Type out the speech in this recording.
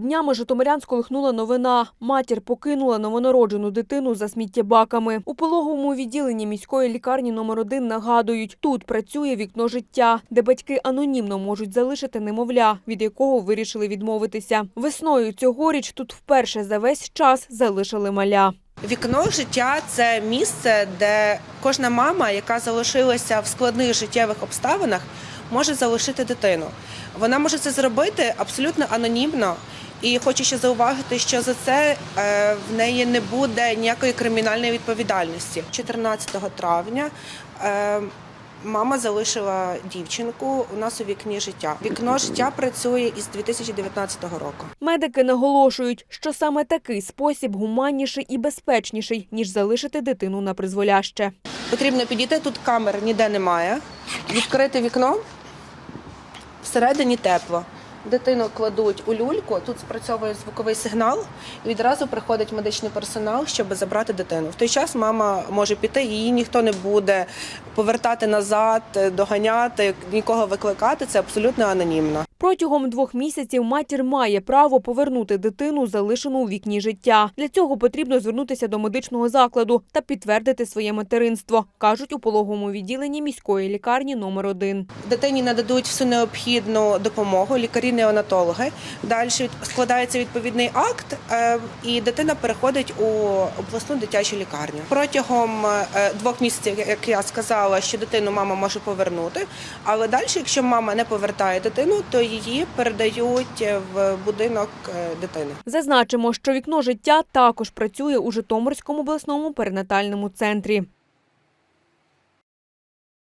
Днями житомирян сколихнула новина. Матір покинула новонароджену дитину за сміттєбаками. У пологовому відділенні міської лікарні номер 1 нагадують, тут працює вікно життя, де батьки анонімно можуть залишити немовля, від якого вирішили відмовитися. Весною цьогоріч тут вперше за весь час залишили маля. Вікно життя це місце, де кожна мама, яка залишилася в складних життєвих обставинах, може залишити дитину. Вона може це зробити абсолютно анонімно. І хочу ще зауважити, що за це е, в неї не буде ніякої кримінальної відповідальності. 14 травня е, мама залишила дівчинку у нас у вікні життя. Вікно життя працює із 2019 року. Медики наголошують, що саме такий спосіб гуманніший і безпечніший, ніж залишити дитину на призволяще. Потрібно підійти, тут камер ніде немає. Відкрити вікно, всередині тепло. Дитину кладуть у люльку, тут спрацьовує звуковий сигнал, і відразу приходить медичний персонал, щоб забрати дитину. В той час мама може піти, її ніхто не буде повертати назад, доганяти, нікого викликати. Це абсолютно анонімно. Протягом двох місяців матір має право повернути дитину, залишену у вікні життя. Для цього потрібно звернутися до медичного закладу та підтвердити своє материнство, кажуть у пологовому відділенні міської лікарні номер 1 Дитині нададуть всю необхідну допомогу, лікарі-неонатологи. Далі складається відповідний акт, е, і дитина переходить у обласну дитячу лікарню. Протягом е, двох місяців, як я сказала, що дитину мама може повернути. Але далі, якщо мама не повертає дитину, то її передають в будинок е, дитини. Зазначимо, що вікно життя також працює у Житомирському обласному перинатальному центрі.